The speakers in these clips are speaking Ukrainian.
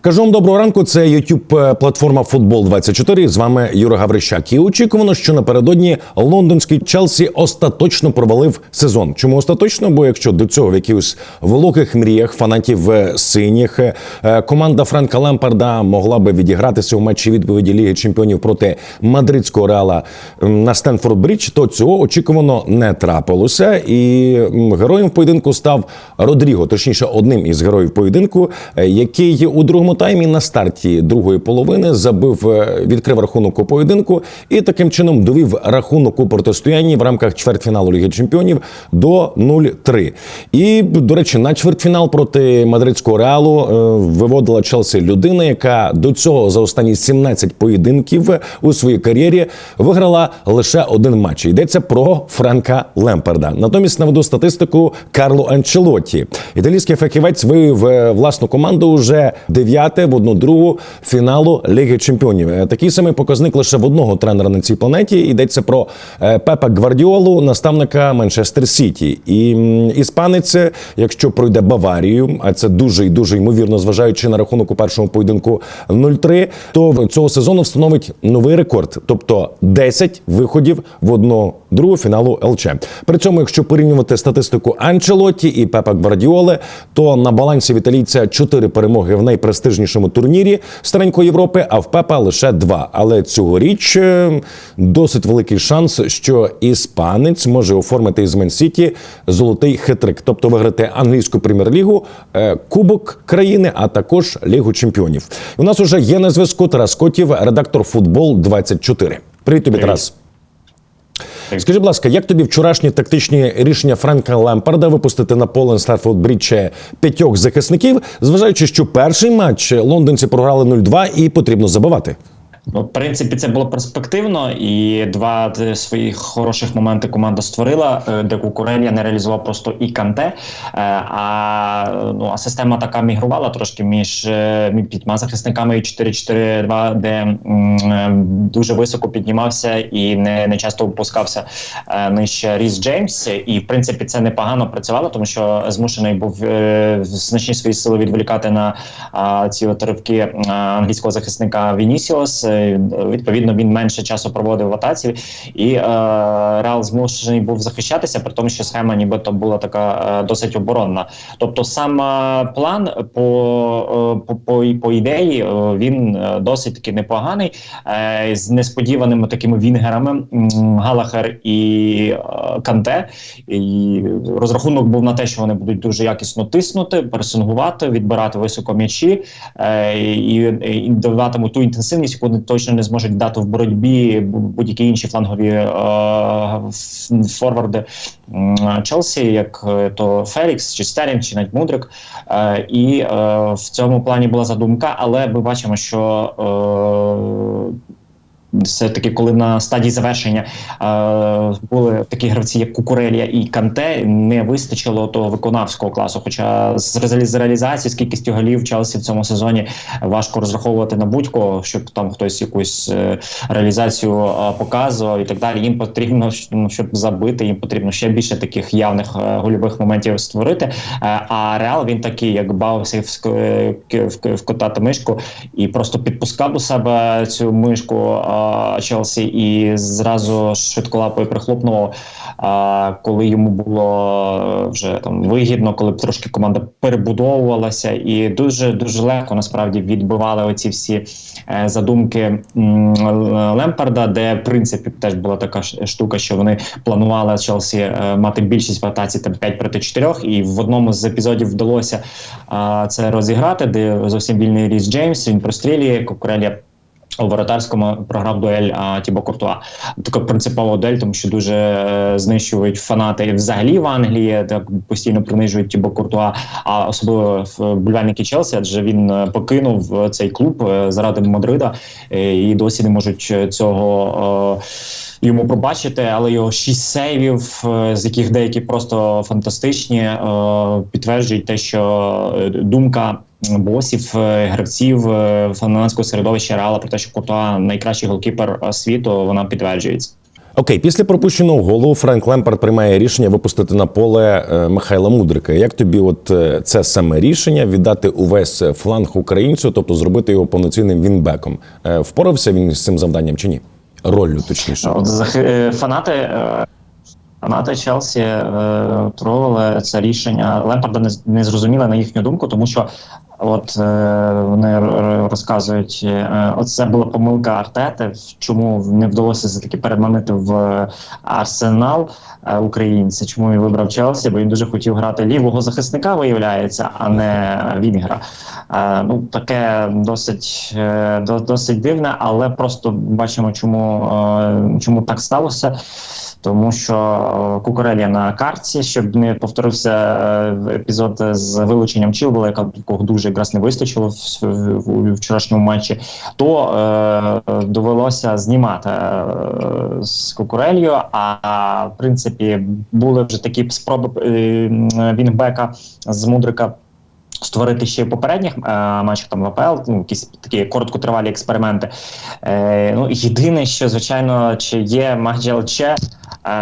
Кажу вам доброго ранку. Це youtube платформа Футбол 24 З вами Юра Гаврищак. І очікувано, що напередодні лондонський Челсі остаточно провалив сезон. Чому остаточно? Бо якщо до цього в якихось вологих мріях фанатів е, синіх е, команда Френка Лемпарда могла би відігратися у матчі відповіді Ліги Чемпіонів проти мадридського реала на Стенфорд Брідж, то цього очікувано не трапилося. І героєм поєдинку став Родріго, точніше, одним із героїв поєдинку, е, який у другому таймі на старті другої половини забив, е, відкрив рахунок у поєдинку і таким чином довів рахунок у протистоянні в рамках чвертьфіналу Ліги Чемпіонів до 0-3. І, до речі, на чвертьфінал проти мадридського реалу е, виводила Челсі людина, яка до цього за останні 17 поєдинків у своїй кар'єрі виграла лише один матч. Йдеться про Френка Лемперда. Натомість наведу статистику Карло Анчелотті. Італійський фахівець вивів е, власну команду уже дев'яте в одну другу фіналу Ліги Чемпіонів. Е, Такий самий показник лише в одного тренера на цій планеті. Йдеться про е, Пепа Гвардіолу, наставника Манчестер Сіті. І іспанець, якщо пройде Баварію, а це дуже і дуже ймовірно, зважаючи на рахунок у першому поєдинку 0-3, то цього сезону встановить новий рекорд, тобто 10 виходів в одну другу фіналу ЛЧ. При цьому, якщо порівнювати статистику Анчелотті і Пепа Гвардіоли, то на балансі в італійця 4 перемоги в найпрестижнішому турнірі старенької Європи, а в Пепа лише 2. Але цьогоріч е, досить великий шанс, що іспанець може оформити із Мен-Сіті золотий хитрик, тобто виграти англійську прем'єр-лігу, е, Кубок країни, а також Лігу Чемпіонів. У нас уже є на зв'язку Тарас Котів, редактор футбол 24 Привіт тобі, Тарас. Скажи, будь ласка, як тобі вчорашні тактичні рішення Френка Лемпарда випустити на поле Старфорд Брідче п'ятьох захисників, зважаючи, що перший матч лондонці програли 0-2 і потрібно забивати? Ну, в принципі, це було перспективно, і два е, своїх хороших моменти команда створила, е, де Кукурелія не реалізував просто і канте. Е, А ну а система така мігрувала трошки між п'ятьма захисниками і 4-4-2, де дуже високо піднімався і не, не часто опускався нижче Ріс Джеймс. І в принципі це непогано працювало, тому що змушений був значні свої сили відволікати на ці от ривки а, англійського захисника Вінісіос. Відповідно, він менше часу проводив в атаці, і е, Реал змушений був захищатися, при тому, що схема нібито була така е, досить оборонна. Тобто, сам е, план по, е, по, по, по ідеї е, він досить таки непоганий, е, з несподіваними такими вінгерами Галахер і е, Канте. І розрахунок був на те, що вони будуть дуже якісно тиснути, пресингувати, відбирати високо м'ячі е, і, і даватимуть ту інтенсивність, яку вони точно не зможуть дати в боротьбі будь-які інші флангові е, форварди е, Челсі, як е, то Фелікс, чи Стерінг, чи навіть Мудрик. Е, і е, в цьому плані була задумка, але ми бачимо, що. Е, все таки, коли на стадії завершення е, були такі гравці, як Кукурелія і Канте, не вистачило того виконавського класу. Хоча з реалі- з реалізації, з кількістю голів Челсі в цьому сезоні важко розраховувати на будь-кого, щоб там хтось якусь е, реалізацію е, показував і так далі. Їм потрібно, ну, щоб забити, їм потрібно ще більше таких явних е, гольових моментів створити. Е, а Реал він такий, як бавився в, е, в, в кота та мишку, і просто підпускав до себе цю мишку а, Челсі і зразу швидколапою прихлопнував. Коли йому було е, вже там вигідно, коли б трошки команда перебудовувалася, і дуже дуже легко насправді відбивали оці всі е, задумки Лемпарда, де в принципі теж була така штука, що вони планували Челсі е, мати більшість в атаці там 5 проти 4, і в одному з епізодів вдалося це розіграти, де зовсім вільний Ріс Джеймс він прострілює Кукурелія у воротарському програв дуель а, Тібо Куртуа. Така принципова дуель, тому що дуже е, знищують фанати взагалі в Англії, так постійно принижують Тібо Куртуа, а особливо в вболівальники Челсі, адже він е, покинув е, цей клуб е, заради Мадрида і досі не можуть цього. Е, Йому пробачити, але його шість сейвів, з яких деякі просто фантастичні, підтверджують те, що думка босів, е, гравців е, фанатського середовища Реала про те, що Куртуа найкращий голкіпер е, світу, вона підтверджується. Окей, після пропущеного голу Френк Лемпард приймає рішення випустити на поле Михайла Мудрика. Як тобі, от це саме рішення віддати увесь фланг українцю, тобто зробити його повноцінним вінбеком? Впорався він з цим завданням чи ні? Роллю, точніше. От фанати. Фанати Челсі е, тролили це рішення Лемпарда не, не зрозуміли на їхню думку, тому що от е, вони розказують, е, оце була помилка Артети, чому не вдалося все таки переманити в арсенал е, українця, чому він вибрав Челсі, бо він дуже хотів грати лівого захисника, виявляється, а не Вінгера. Ну таке досить, досить дивне, але просто бачимо, чому, чому так сталося. Тому що е, Кукурелія на карті, щоб не повторився е, епізод з вилученням яка якого дуже якраз не вистачило в, вчорашньому матчі, то е, довелося знімати е, з Кукурелью. А в принципі були вже такі спроби Вінгбека з Мудрика створити ще в попередніх е, матчах там в АПЛ, ну, якісь такі короткотривалі експерименти. Е, ну, єдине, що, звичайно, чи є матч ЛЧ, е,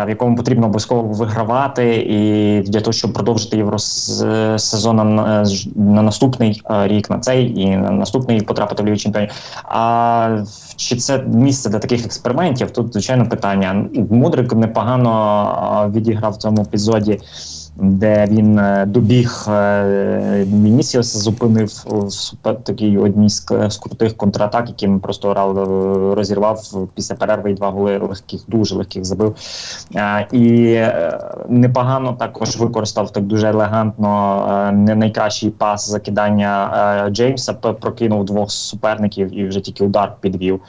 в якому потрібно обов'язково вигравати, і для того, щоб продовжити євросезон на, на наступний е, рік, на цей і на наступний потрапити в Лігу Чемпіонів. А чи це місце для таких експериментів? Тут, звичайно, питання. Мудрик непогано е, відіграв в цьому епізоді де він е, добіг е, зупинив в такій одній з, крутих контратак, яким просто Рал е, розірвав після перерви і два голи легких, дуже легких забив. Е, І е, непогано також використав так дуже елегантно е, не найкращий пас закидання е, Джеймса, прокинув двох суперників і вже тільки удар підвів. Е,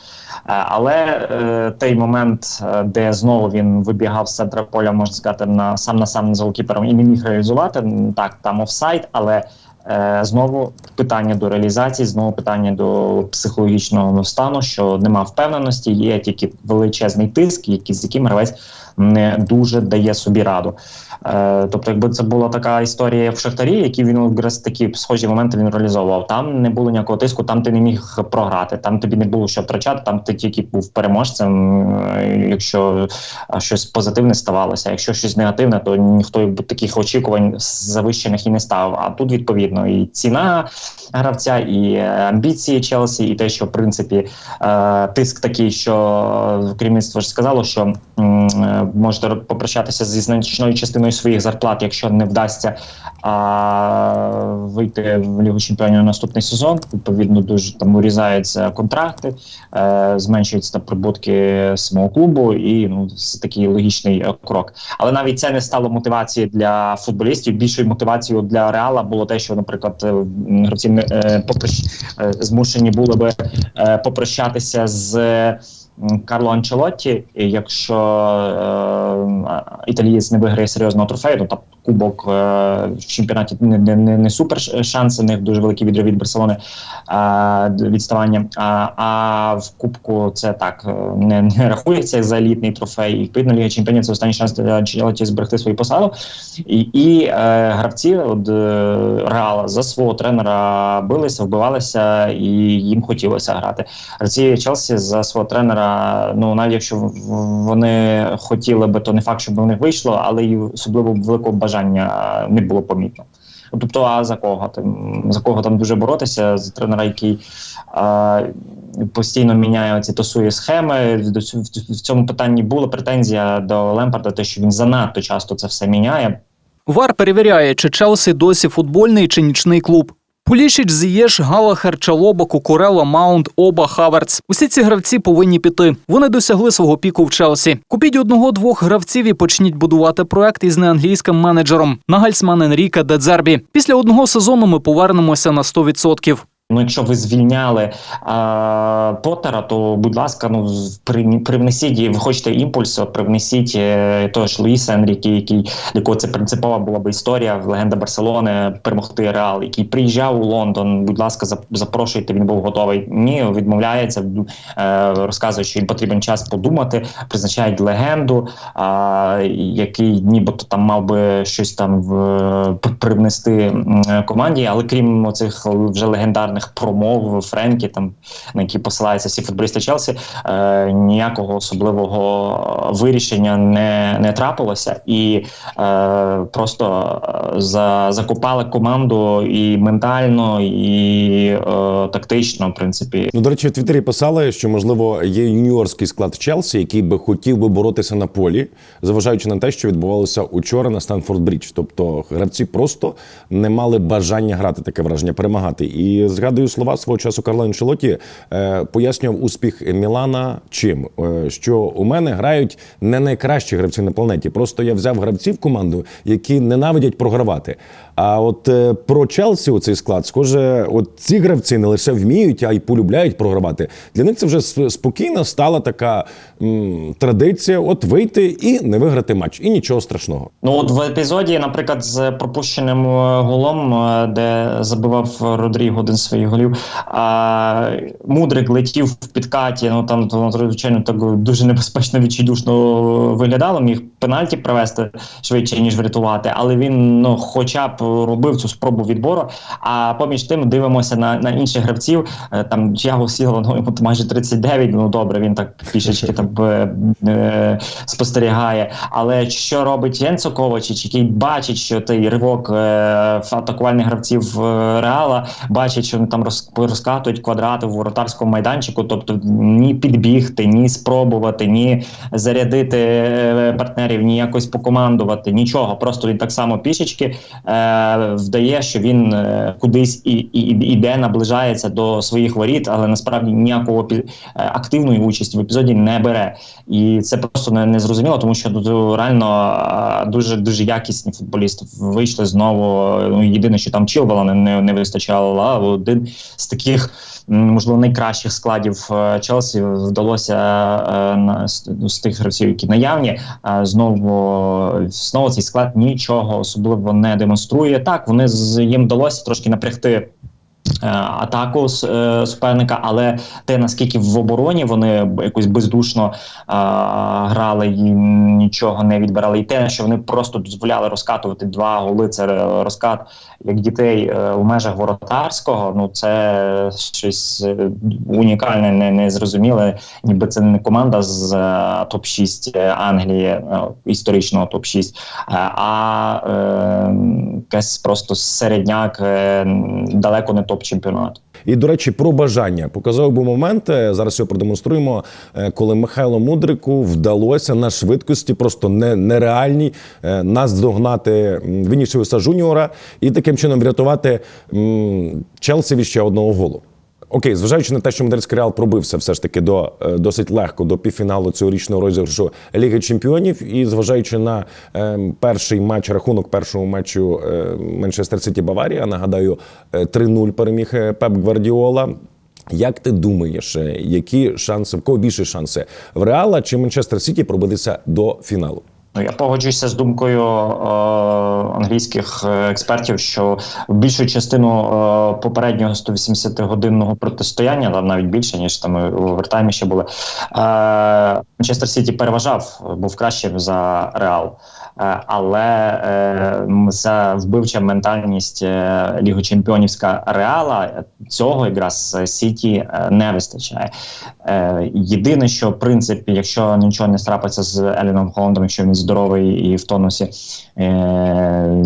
Але е, той момент, е, де знову він вибігав з центра поля, можна сказати, на сам на сам з голкіпером не міг реалізувати. Так, там офсайт, але е, знову питання до реалізації, знову питання до психологічного стану, що нема впевненості, є тільки величезний тиск, який з яким гравець не дуже дає собі раду. Е, тобто, якби це була така історія в Шахтарі, які він якраз такі схожі моменти він реалізовував. Там не було ніякого тиску, там ти не міг програти, там тобі не було що втрачати, там ти тільки був переможцем. е, Якщо щось позитивне ставалося, якщо щось негативне, то ніхто таких очікувань завищених і не ставив. А тут відповідно і ціна гравця, і е, амбіції Челсі, і те, що в принципі е, тиск такий, що керівництво ж сказало, що можете попрощатися зі значною частиною своїх зарплат, якщо не вдасться а, вийти в Лігу Чемпіонів на наступний сезон. Відповідно, дуже там урізаються контракти, е, зменшуються там прибутки самого клубу, і ну це такий логічний е, крок. Але навіть це не стало мотивацією для футболістів. Більшою мотивацією для реала було те, що, наприклад, е, гравці не е, е, змушені були би попрощатися з. Карло Анчелотті, якщо е, італієць не виграє серйозного трофею, то там кубок е, в чемпіонаті не, не, не, супер шанси, у них дуже великий відрив від Барселони відставання. А, а в кубку це так е, не, не рахується за елітний трофей. І відповідно Ліга Чемпіонів це останній шанс для Анчелотті зберегти свою посаду. І, і е, гравці от, е, Реала за свого тренера билися, вбивалися, і їм хотілося грати. Гравці Челсі за свого тренера. Ну навіть якщо вони хотіли би, то не факт, щоб у них вийшло, але й особливо великого бажання не було помітно. Тобто, а за кого там за кого там дуже боротися? За тренера, який а, постійно міняє ці тасує схеми. В цьому питанні була претензія до Лемпарда, те, що він занадто часто це все міняє. Вар перевіряє, чи Челсі досі футбольний чи нічний клуб. Пулішіч, Зієш, Галахер, Чалоба, Кукурела, Маунт, Оба, Хаверц. Усі ці гравці повинні піти. Вони досягли свого піку в Челсі. Купіть одного-двох гравців і почніть будувати проект із неанглійським менеджером Нагальсман Енріка Дедзербі. Після одного сезону ми повернемося на 100%. Ну, якщо ви звільняли а, Поттера, то будь ласка, ну при, привнесіть, ви хочете імпульс, от привнесіть е, того ж Луїса Енріки, який для якого це принципова була б історія, легенда Барселони, перемогти Реал, який приїжджав у Лондон. Будь ласка, запрошуйте, він був готовий. Ні, відмовляється, е, розказує, що їм потрібен час подумати, призначають легенду, а, який нібито там мав би щось там в, привнести команді, але крім цих вже легендарних певних промов Френкі, там на які посилаються всі футболісти Челсі, е, ніякого особливого вирішення не, не трапилося, і е, просто е, за, закупали команду і ментально, і е, тактично, в принципі. Ну, до речі, в Твіттері писали, що можливо є юніорський склад Челсі, який би хотів би боротися на полі, зважаючи на те, що відбувалося учора на Станфорд Брідж. Тобто гравці просто не мали бажання грати таке враження, перемагати. І згадую слова свого часу Карла Анчелоті, е, пояснював успіх Мілана чим, Е, що у мене грають не найкращі гравці на планеті. Просто я взяв гравців команду, які ненавидять програвати. А от е, про Челсі у цей склад, схоже, от ці гравці не лише вміють, а й полюбляють програвати. Для них це вже спокійно стала така м, традиція: от вийти і не виграти матч, і нічого страшного. Ну от в епізоді, наприклад, з пропущеним е, голом, е, де забивав Родріго один своїх голів, а мудрик летів в підкаті. Ну там то, звичайно так дуже небезпечно відчайдушно виглядало. Міг пенальті привести швидше ніж врятувати, але він ну, хоча б робив цю спробу відбору. А поміж тим дивимося на, на інших гравців. Е, Там Тяго Сіло, ну йому майже 39, Ну добре, він так пішечки там е, е, спостерігає. Але що робить Єнцо Ковачич, який бачить, що той ривок е, атакувальних гравців е, Реала, бачить, що вони там роз, розкатують квадрати в воротарському майданчику, тобто ні підбігти, ні спробувати, ні зарядити е, партнерів, ні якось покомандувати, нічого. Просто він так само пішечки е, вдає, що він е, кудись і, і, іде, наближається до своїх воріт, але насправді ніякого е, активної участі в епізоді не бере. І це просто не, зрозуміло, тому що тут реально е, дуже дуже якісні футболісти вийшли знову. Ну, єдине, що там Чілвела не, не, вистачало, а один з таких. Можливо, найкращих складів Челсі вдалося на з, тих гравців, які наявні. Знову знову цей склад нічого особливо не демонструє. Так вони з їм вдалося трошки напрягти атаку з е, суперника, але те наскільки в обороні вони якось бездушно е, грали і нічого не відбирали, і те, що вони просто дозволяли розкатувати два голи, це е, розкат як дітей е, у межах воротарського. Ну це щось е, унікальне, не, не зрозуміле, ніби це не команда з е, топ 6 Англії, е, історичного топ 6 а е, якась просто середняк, е, далеко не топ чемпіонат. І до речі, про бажання показав би момент. Зараз його продемонструємо, е, коли Михайло Мудрику вдалося на швидкості, просто не, нереальній, е, нас догнати Вінісіуса Жуніора і таким чином врятувати Челсі від ще одного голу. Окей, зважаючи на те, що Мадридський Реал пробився все ж таки до е, досить легко до півфіналу цьогорічного розіграшу Ліги Чемпіонів, і зважаючи на е, перший матч, рахунок першого матчу е, Манчестер Сіті Баварія, нагадаю, е, 3-0 переміг е, Пеп Гвардіола. Як ти думаєш, які шанси, в кого більше шанси в Реала чи Манчестер Сіті пробитися до фіналу? Ну, я погоджуюся з думкою е, англійських е, експертів, що більшу частину е, попереднього 180-годинного протистояння, навіть більше ніж там в овертаймі ще були. Е, Манчестер Сіті переважав, був кращим за Реал. Е, але е, за вбивча ментальність е, Ліги Чемпіонівська Реала цього якраз Сіті не вистачає. Єдине, що в принципі, якщо нічого не страпиться з Еліном Холландом, якщо він здоровий і в тонусі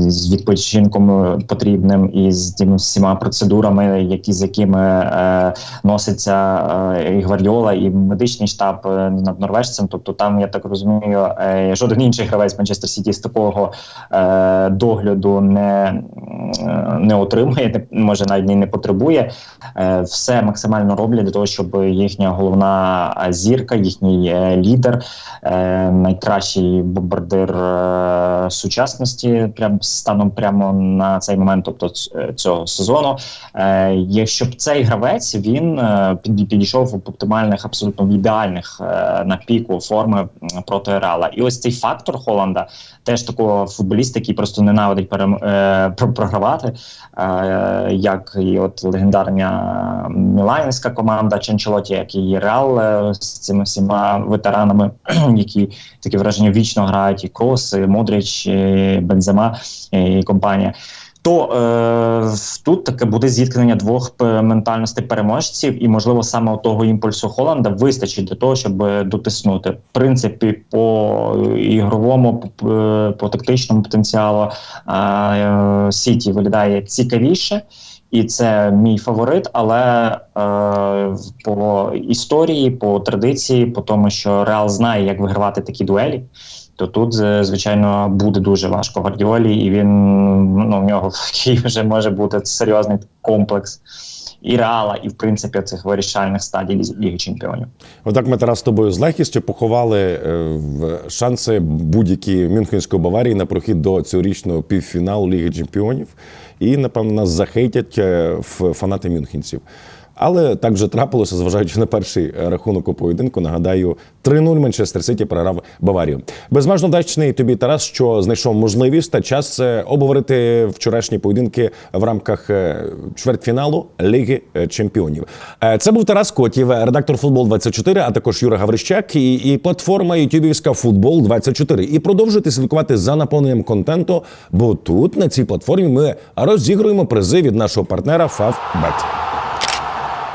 з відпочинком потрібним і з тими всіма процедурами, які з якими носиться і Гвардіола, і медичний штаб над норвежцем. Тобто, там я так розумію, жоден інший гравець Манчестер Сіті з такого е, догляду не, не отримує, не може навіть і не потребує. Е, все максимально роблять для того, щоб їхня головна зірка, їхній е, лідер, е, найкращий бомбардир е, сучасності, прям станом прямо на цей момент, тобто е, цього сезону. Е, якщо б цей гравець він е, під- підійшов в оптимальних, абсолютно в ідеальних е, на піку форми проти Реала. І ось цей фактор Холланда, теж такого футболіста, який просто ненавидить перем... е, програвати, е, як і от легендарна міланська команда Ченчелоті, як і Реал е, з цими всіма ветеранами, які таке враження вічно грають, і Крос, і Модрич, і Бензема і компанія. То е, тут таке буде зіткнення двох п- ментальностей переможців, і можливо саме того імпульсу Холланда вистачить для того, щоб е, дотиснути. В принципі, по ігровому, по, тактичному потенціалу е, е, Сіті виглядає цікавіше. І це мій фаворит, але е, по історії, по традиції, по тому, що Реал знає, як вигравати такі дуелі, то тут, е, звичайно, буде дуже важко Гвардіолі, і він ну, в нього вже може бути серйозний комплекс і Реала, і в принципі цих вирішальних стадій Ліги Чемпіонів. Отак ми Тарас з тобою з легкістю поховали е, шанси будь-які Мюнхенської Баварії на прохід до цьогорічного півфіналу Ліги Чемпіонів. І, напевно, нас захейтять е, фанати мюнхенців. Але так вже трапилося, зважаючи на перший е, рахунок у поєдинку. Нагадаю, 3-0 Манчестер Сіті програв Баварію. Безмежно вдячний тобі, Тарас, що знайшов можливість та час е, обговорити вчорашні поєдинки в рамках е, чвертьфіналу Ліги Чемпіонів. Це був Тарас Котів, редактор футбол 24 а також Юра Гаврищак і, і платформа Ютубівська Футбол 24 І продовжуйте слідкувати за наповненням контенту, бо тут на цій платформі ми розігруємо призи від нашого партнера Favbet.